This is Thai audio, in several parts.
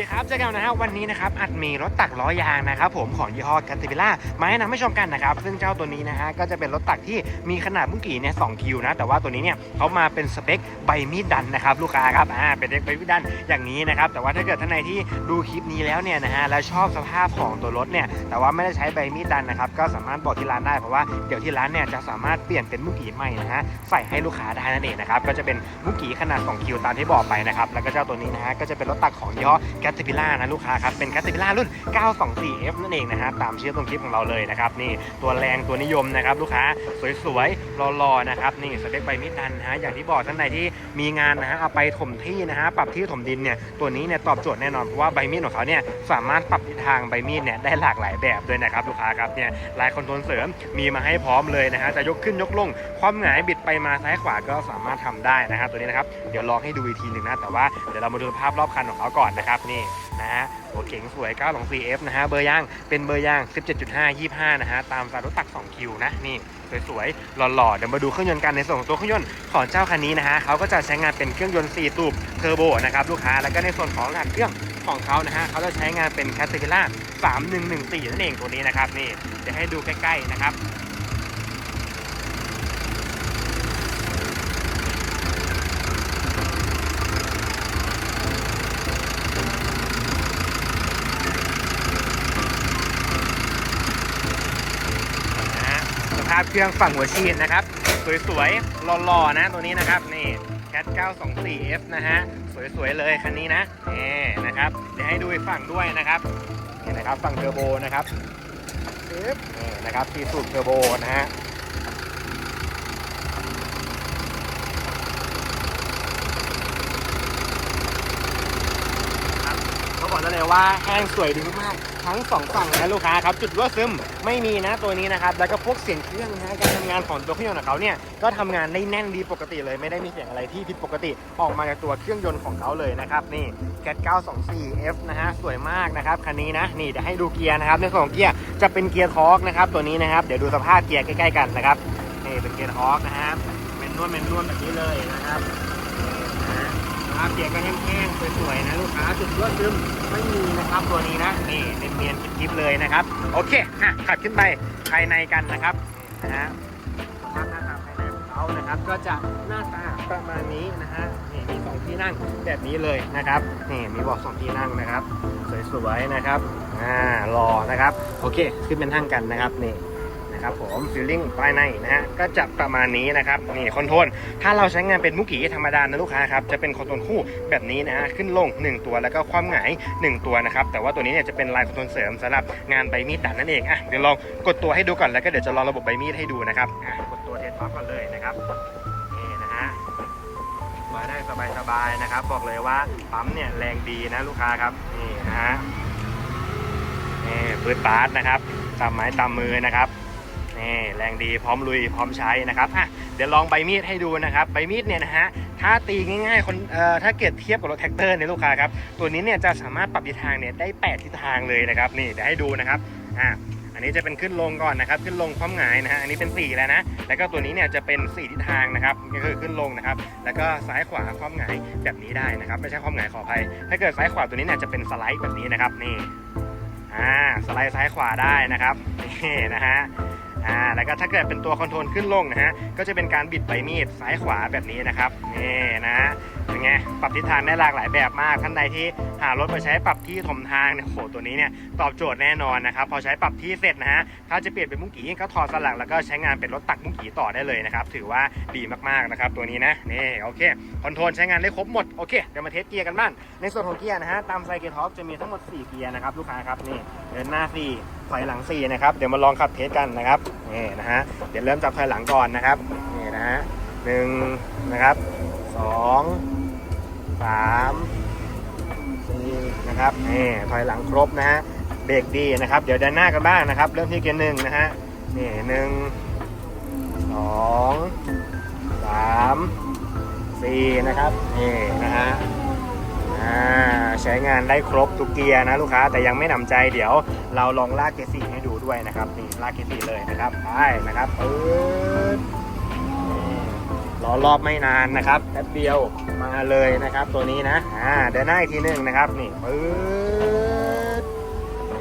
ดีครับเจอกันนะฮะวันนี้นะครับอัดมีรถตักล้อยางนะครับผมของยี่ห้อกัตติ i ิล่ามาให้นำให้ชมกันนะครับซึ่งเจ้าตัวนี้นะฮะก็จะเป็นรถตักที่มีขนาดมื่อกี้เนี่ยสคิวนะแต่ว่าตัวนี้เนี่ยเขามาเป็นสเปคใบมีดดันนะครับลูกค้าครับอ่าเป็นเด็กใบมีดดันอย่างนี้นะครับแต่ว่าถ้าเกิดท่านใดที่ดูคลิปนี้แล้วเนี่ยนะฮะแล้วชอบสภาพของตัวรถเนี่ยแต่ว่าไม่ได้ใช้ใบมีดดันนะครับก็สามารถบอกที่ร้านได้เพราะว่าเดี๋ยวที่ร้านเนี่ยจะสามารถเปลี่ยนเป็นมุกี้ใหม่นะฮะใส่ให้ลูกค้าได้นั่นเองนะครับก็จะเป็นมุกี้ขนาด2คิวตามที่บอกไปนะครับแล้วก็เจ้าตัวนี้นะฮะก็จะเป็นรถตักของยี่ห้อแคท e พิล่านะลูกค้าครับ เป็นแคท e พิล่ารุ่น 924F นั่นเองนะฮะตามชื่อตรงคลิปของเราเลยนะครับนี่ตัวแรงตัวนิยมนะครับลูกค้าสวยๆรอๆนะครับนี่สเปคใบมีดดันนะฮะอย่างที่บอกท่านใดที่มีงานนะฮะเอาไปถมที่นะฮะปรับที่ถมดินเนี่ยตัวนี้เนี่ยตอบโจทย์แน่นอนเพราะว่าใบมีดของเขาเนี่ยสามารถปรับทิศทางใบมีดเนี่ยได้หลากหลายแบบด้วยนะครับลูกค้าครับเนี่ยลายคอนโทรลเสริมมีมาให้พร้อมเลยนะฮะจะยกขึ้นยกลงความหงายบิดไปมาซ้ายขวาก็สามารถทำได้นะครับตัวนี้นะครับเดี๋ยวลองให้ดูอีกทีหนึ่งนะแต่ว่าเดี๋ยวเรามาดูภาพรอบคันของเขาก่อนนะครับนี่นะฮะหัวเก๋งสวย 924F นะฮะ เบอร์ย่าง เป็นเบอร์ย่าง 17.5 25 นะฮะ ตามสารถตัก 2 คิวนะ นี่ สวยๆ หล่อๆ เดี๋ยวมาดูเครื่องยนต์กันในส่วนของตัวเครื่องยนต์ของเจ้าคันนี้นะฮะเขาก็จะใช้งานเป็นเครื่องยนต์ 4 ตูบเทอร์โบนะครับลูกค้า แล้วก็ในส่วนของรหัสเครื่องของเขานะฮะเขาจะใช้งานเป็น c a t e r p i l l a r 3114 นั่นเองตัวนี้นะครับ นี่เดี๋ยวให้ดูใกล้ๆ นะครับ นะฮะสภาพเครื่องฝั่งหัวฉีดนะครับ สวยๆหล่อๆนะตัวนี้นะครับนี่แคท 924F นะฮะสวยๆเลยคันนี้นะนี่นะครับเดี๋ยวให้ดูฝั่งด้วยนะครับนี่นะครับฝั่งเทอร์โบนะครับนี่นะครับที่สูบเทอร์โบนะฮะครับเขา บอกได้เลยว่าแห้งสวยดีมากๆทั้งสองฝั่งนะลูกค้าครับจุดรั่วซึมไม่มีนะตัวนี้นะครับแล้วก็พวกเสียงเครื่องนะการทำงานของตัวเครื่องยนต์ของเขาเนี่ยก็ทำงานได้แน่นดีปกติเลย ไม่ได้มีเสียงอะไรที่ผิดปกติ ออกมาจากตัวเครื่องยนต์ของเขาเลยนะครับนี่แก 924F นะฮะสวยมากนะครับคันนี้นะนี่เดี๋ยวให้ดูเกียร์นะครับในส่วนของเกียร์จะเป็นเกียร์ทอร์กนะครับตัวนี้นะครับเดี๋ยวดูสภาพเกียร์ใกล้ๆกันนะครับนี่เป็นเกียร์ทอร์กนะฮะเป็นนวลเป็นนวลแบบนี้เลยนะครับ ครับเกียร์ก็แห้งๆสวยๆนะลูกค้าจุดรั่วซึมไม่มีนะครับตัวนี้นะนี่เป็นเมียนๆคลิปเลยนะครับ โอเคอะขับขึ้นไปภายในกันนะครับนะฮะภาพหน้าตาภายในของเขานะครับ ก็จะหน้าตาประมาณนี้นะฮะนี่มีสองที่นั่งแบบนี้เลยนะครับนี่มีบอกสองที่นั่งนะครับ สวยๆนะครับอ่ารอนะครับ โอเค ขึ้นเป็นนั่งกันนะครับนี่ นะครับผมฟิลลิ่งภายในนะฮะก็จะประมาณนี้นะครับนี่คอนโทรลถ้าเราใช้งานเป็นมุกี้ธรรมดานะลูกค้าครับจะเป็นคอนโทรลคู่แบบนี้นะฮะขึ้นลง 1 ตัวแล้วก็ความหงาย 1 ตัวนะครับแต่ว่าตัวนี้เนี่ยจะเป็นลายคอนโทรลเสริมสำหรับงานใบมีดดัดนั่นเองอะเดี๋ยวลองกดตัวให้ดูก่อนแล้วก็เดี๋ยวจะลองระบบใบมีดให้ดูนะครับอะกดตัวเทสท็อปก่อนเลยนะครับนี่นะฮะมาได้สบายๆนะครับ บอกเลยว่าปั๊มเนี่ยแรงดีนะลูกค้าครับนี่นะฮะนี่ปืดปาร์ตนะครับตามไม้ตามมือนะครับ นี่แรงดีพร้อมลุยพร้อมใช้นะครับอะเดี๋ยวลองใบมีดให้ดูนะครับใบมีดเนี่ยนะฮะถ้าตีง่ายๆคนเอ่อถ้าเกิดเทียบกับรถแท็กเตอร์เนี่ยลูกค้าครับตัวนี้เนี่ยจะสามารถปรับทิศทางเนี่ยได้ 8 ทิศทางเลยนะครับนี่เดี๋ยวให้ดูนะครับอะอันนี้จะเป็นขึ้นลงก่อนนะครับขึ้นลงความหงายนะฮะอันนี้เป็น 4 แล้วนะแล้วก็ตัวนี้เนี่ยจะเป็น 4 ทิศทางนะครับก็คือขึ้นลงนะครับแล้วก็ซ้ายขวาความหงายแบบนี้ได้นะครับไม่ใช่ความหงายขออภัย ถ้าเกิดซ้ายขวาตัวนี้เนี่ยจะเป็นสไลด์แบบนี้นะครับนี่อ่าสไลด์ซ้ายขวาได้นะครับนี่นะฮะ อ่าแล้วก็ถ้าเกิดเป็นตัวคอนโทรลขึ้นลงนะฮะก็จะเป็นการบิดใบมีดซ้ายขวาแบบนี้นะครับนี่นะ ไงปรับทิศทางได้หลากหลายแบบมาก ท่านใดที่หารถมาใช้ปรับที่ถมทางเนี่ยโหตัวนี้เนี่ยตอบโจทย์แน่นอนนะครับพอใช้ปรับที่เสร็จนะฮะถ้าจะเปลี่ยนเป็นมุ้งกี่ก็ถอดสลักแล้วก็ใช้งานเป็นรถตักมุ้งกี่ต่อได้เลยนะครับถือว่าดีมากๆนะครับตัวนี้นะนี่โอเคคอนโทรลใช้งานได้ครบหมดโอเคเดี๋ยวมาเทสเกียร์กันบ้างในส่วนของเกียร์นะฮะตามไซเกียร์ท็อปจะมีทั้งหมด 4 เกียร์นะครับลูกค้าครับนี่เดินหน้า 4 ถอยหลัง 4 นะครับ เดี๋ยวมาลองขับเทสกันนะครับนี่นะฮะเดี๋ยวเริ่มจับถอยหลังก่อนนะครับนี่นะฮะหนึ่งนะครับสอง สามสี่นะครับนี่ถอยหลังครบนะฮะเบรกดีนะครับ เดี๋ยวเดินหน้ากันบ้างนะครับ เริ่มที่เกียร์หนึ่งนะฮะนี่หนึ่งสองสามสี่นะครับนี่นะฮะอ่าใช้งานได้ครบทุกเกียร์นะลูกค้าแต่ยังไม่หนำใจเดี๋ยวเราลองลากเกียร์สี่ให้ดูด้วยนะครับนี่ลากเกียร์สี่เลยนะครับไปนะครับปึ๊ด รอรอบไม่นานนะครับแป๊บเดียวมาเลยนะครับ ตัวนี้นะอ่าเดินหน้าอีกทีหนึ่งนะครับ นี่ปื๊ด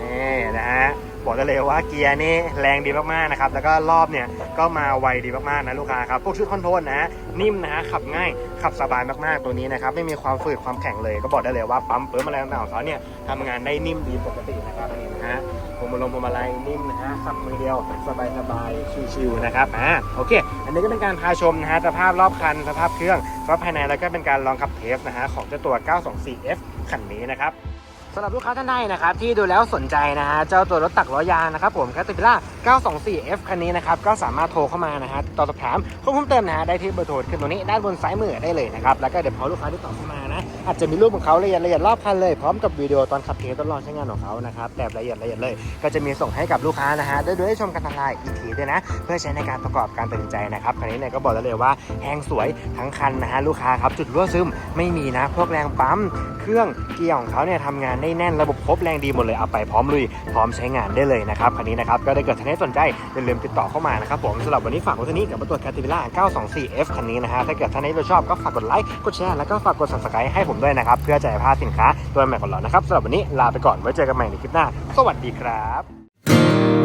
นี่นะฮะ บอกได้เลยว่าเกียร์นี่แรงดีมากๆนะครับแล้วก็รอบเนี่ยก็มาไวดีมากๆนะลูกค้าครับพวกชุดคอนโทรลนะนิ่มนะขับง่ายขับสบายมากๆตัวนี้นะครับไม่มีความฝืดความแข็งเลย ก็บอกได้เลยว่าปั๊มเปิมอะไรต่างๆของเขาเนี่ยทำงานได้นิ่มดีปกตินะครับนี่นะฮะพวงมาลงพวงมาลัยนิ่มนะฮะขับมือเดียวสบายสบายๆชิวๆนะครับอ่าโอเค อันนี้ก็เป็นการพาชมนะฮะสภาพรอบคันสภาพเครื่องสภาพภายในแล้วก็เป็นการลองขับเทสนะฮะของเจ้าตัว 924F คันนี้นะครับ สำหรับลูกค้าท่านใดนะครับที่ดูแล้วสนใจนะฮะเจ้าตัวรถตักล้อยางนะครับผม Caterpillar 924F คันนี้นะครับก็สามารถโทรเข้ามานะฮะต่อสอบถามข้อมูลเพิ่มเติมนะฮะได้ที่เบอร์โทรขึ้นตรงนี้ด้านบนซ้ายมือได้เลยนะครับแล้วก็เดี๋ยวพอลูกค้าที่ต่อเข้ามา อาจจะมีรูปของเขาละเอียดละเอียดรอบคันเลย พร้อมกับวิดีโอตอนขับเทสทดลองใช้งานของเขานะครับแบบละเอียดละเอียดเลย ก็จะมีส่งให้กับลูกค้านะฮะได้ดูได้ชมกันทางไลน์อีกทีด้วยนะ เพื่อใช้ในการประกอบการตัดสินใจนะครับคันนี้เนี่ยก็บอกได้วเลยว่าแห้งสวยทั้งคันนะฮะลูกค้าครับจุดรั่วซึมไม่มีนะ พวกแรงปั๊มเครื่องเกียร์ของเขาเนี่ยทำงานได้แน่นระบบครบแรงดีหมดเลยเอาไปพร้อมลุยพร้อมใช้งานได้เลยนะครับคันนี้นะครับก็ได้เกิดท่านใดสนใจอย่าลืมติดต่อเข้ามานะครับผมสำหรับวันนี้ฝากไว้เท่านี้กับตัว Caterpillar 924F คันนี้นะฮะถ้าเกิดท่านใดชอบก็ฝากกดไลค์กดแชร์แล้วก็ฝากกด subscribe ให้ผมด้วยนะครับ เพื่อจะไม่พาสินค้าตัวใหม่ของเรานะครับสำหรับวันนี้ลาไปก่อนไว้เจอกันใหม่ในคลิปหน้า สวัสดีครับ